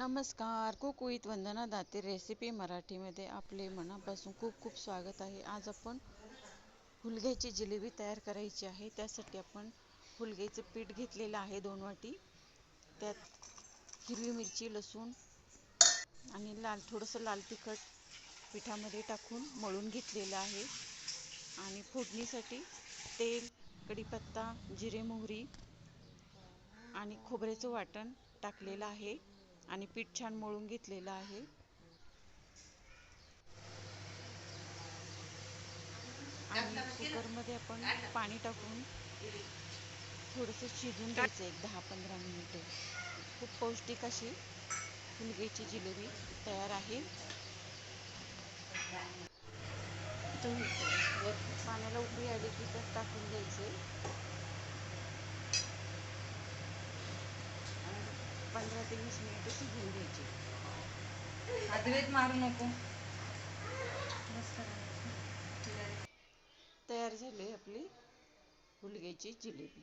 नमस्कार. कुकवीत वंदना दाते रेसिपी मराठीमध्ये आपले मनापासून खूप खूप स्वागत आहे. आज आपण हुलग्याची जिलेबी तयार करायची आहे. त्यासाठी आपण हुलग्याचं पीठ घेतलेलं आहे दोन वाटी. त्यात हिरवी मिरची लसूण आणि लाल थोडंसं लाल तिखट पिठामध्ये टाकून मळून घेतलेलं आहे. आणि फोडणीसाठी तेल कढीपत्ता जिरे मोहरी आणि खोबऱ्याचं वाटण टाकलेलं आहे. आणि पीठ छान मळून घेतलेलं आहे. आणि कुकरमध्ये आपण पाणी टाकून थोडंसं शिजून द्यायचं एक दहा पंधरा मिनिटे. खूप पौष्टिक अशी हुलग्याची जिलेबी तयार आहे. पाण्याला उकळी आली की त्यात टाकून द्यायचे. पंधरा ते वीस मिनिटं शिजवून घ्यायचे. अद्वैत मारू नको. तयार झाली. आपली हुलग्याची जिलेबी.